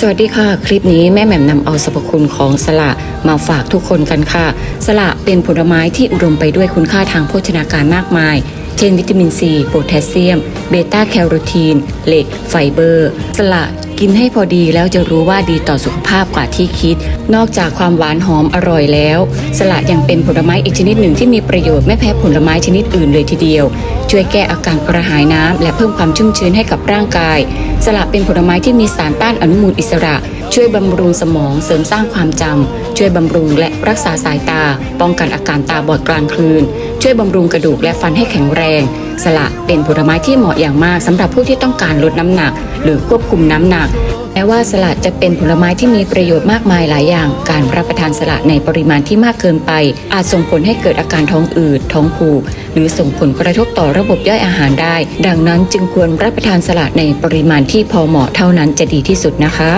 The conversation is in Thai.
สวัสดีค่ะ คลิปนี้แม่แหม่มนำเอาสรรพคุณของสละมาฝากทุกคนกันค่ะ สละเป็นผลไม้ที่อุดมไปด้วยคุณค่าทางโภชนาการมากมาย เช่นวิตามินซีโพแทสเซียม เบต้าแคโรทีน เหล็ก ไฟเบอร์ สละกินให้พอดีแล้วจะรู้ว่าดีต่อสุขภาพกว่าที่คิด นอกจากความหวานหอมอร่อยแล้ว สละยังเป็นผลไม้อีกชนิดหนึ่งที่มีประโยชน์ไม่แพ้ผลไม้ชนิดอื่นเลยทีเดียว ช่วยแก้อาการกระหายน้ำและเพิ่มความชุ่มชื้นให้กับร่างกาย สละเป็นผลไม้ที่มีสารต้านอนุมูลอิสระ ช่วยบำรุงสมองเสริมสร้างความจำ ช่วยบำรุงและรักษาสายตา ป้องกันอาการตาบอดกลางคืน ช่วยบำรุงกระดูกและฟันให้แข็งแรง สละเป็นผลไม้ที่เหมาะอย่างมากสำหรับผู้ที่ต้องการลดน้ำหนัก หรือควบคุมน้ำหนัก ม้ว่าสลัดจะเป็นผลไม้ที่มีประโยชน์มากมายหลายอย่าง การรับประทานสลัดในปริมาณที่มากเกินไป อาจส่งผลให้เกิดอาการท้องอืด ท้องผูก หรือส่งผลกระทบต่อระบบย่อยอาหารได้ ดังนั้นจึงควรรับประทานสลัดในปริมาณที่พอเหมาะเท่านั้นจะดีที่สุดนะคะ